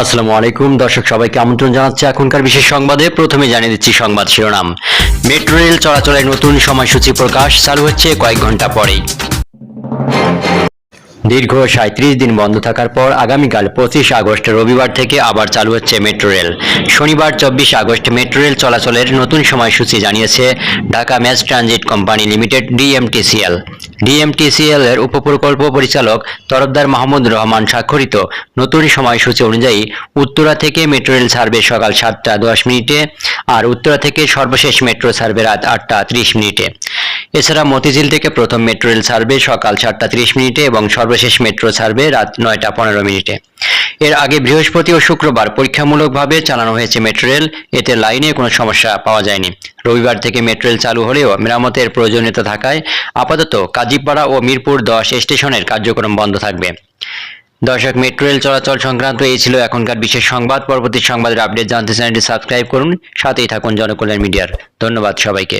আসসালামু আলাইকুম। দর্শক, সবাইকে আমন্ত্রণ জানাচ্ছি এখনকার বিশেষ সংবাদে। প্রথমে জানিয়ে দিচ্ছি সংবাদ শিরোনাম। মেট্রো রেল চলাচলের নতুন সময়সূচি প্রকাশ চালু হচ্ছে কয়েক ঘণ্টা পরেই। দীর্ঘ সাঁত্রিশ দিন বন্ধ থাকার পর আগামীকাল পঁচিশ আগস্ট রবিবার থেকে আবার চালু হচ্ছে মেট্রো রেল। শনিবার চব্বিশ আগস্ট মেট্রো রেল চলাচলের নতুন সময়সূচি জানিয়েছে Dhaka mass transit company limited, DMTCL. DMTCL এর উপপ্রকল্প পরিচালক তরফদার মাহমুদ রহমান স্বাক্ষরিত। নতুন সময়সূচি অনুযায়ী উত্তরা থেকে মেট্রো রেল সার্ভে সকাল সাতটা দশ মিনিটে আর উত্তরা থেকে সর্বশেষ মেট্রো সার্ভে রাত আটটা ত্রিশ মিনিটে। এছাড়া মতিঝিল থেকে প্রথম মেট্রো রেল সার্ভে সকাল সাতটা ত্রিশ মিনিটে এবং সর্বশেষ মেট্রো সার্ভে রাত নয়টা পনেরো মিনিটে। এর আগে বৃহস্পতি ও শুক্রবার পরীক্ষামূলকভাবে চালানো হয়েছে মেট্রো রেল, এতে লাইনে কোনো সমস্যা পাওয়া যায়নি। রবিবার থেকে মেট্রো রেল চালু হলেও মেরামতের প্রয়োজনীয়তা থাকায় আপাতত কাজীপাড়া ও মিরপুর দশ স্টেশনের কার্যক্রম বন্ধ থাকবে। দর্শক মেট্রোল রেল চলাচল সংক্রান্ত এই ছিল এখনকার বিশেষ সংবাদ। পরবর্তী সংবাদের আপডেট জানতে চ্যানেলটি সাবস্ক্রাইব করুন। সাথেই থাকুন জনকল্যাণ মিডিয়ার। ধন্যবাদ সবাইকে।